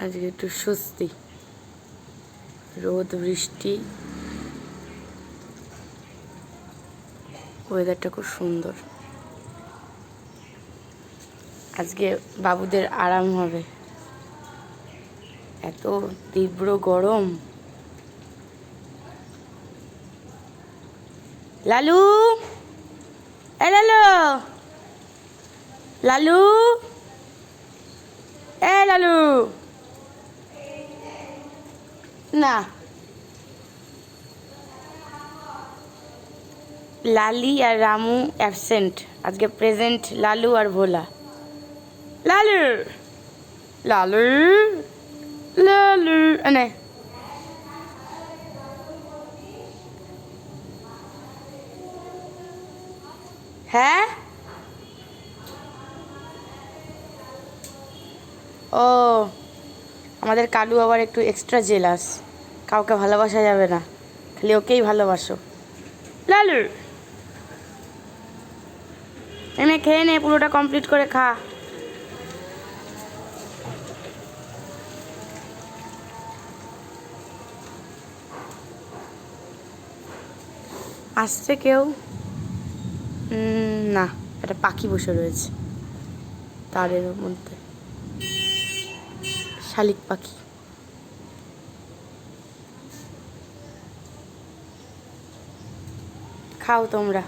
আজকে একটু স্বস্তি। রোদ, বৃষ্টি। ওয়েদারটা খুব সুন্দর। আজকে বাবুদের আরাম হবে। এত তীব্র গরম। লালু! এ লালু! লালু! এ লালু! না। লালি আর রামু অ্যাবসেন্ট আজকে প্রেজেন্ট লালু আর ভোলা। লালু। লালু। লালু। এনে হ্যাঁ? ও। আমাদের কালু আবার একটু এক্সট্রা জেলাস কাউকে ভালোবাসা যাবে না। খালি ওকেই ভালোবাসো। লালু! এনে খেয়ে নে, পুরোটা কমপ্লিট করে খা। আসছে কেউ? না, একটা পাখি বসে রয়েছে। তারের মধ্যে। শালিক পাখি। খাও তোমরা।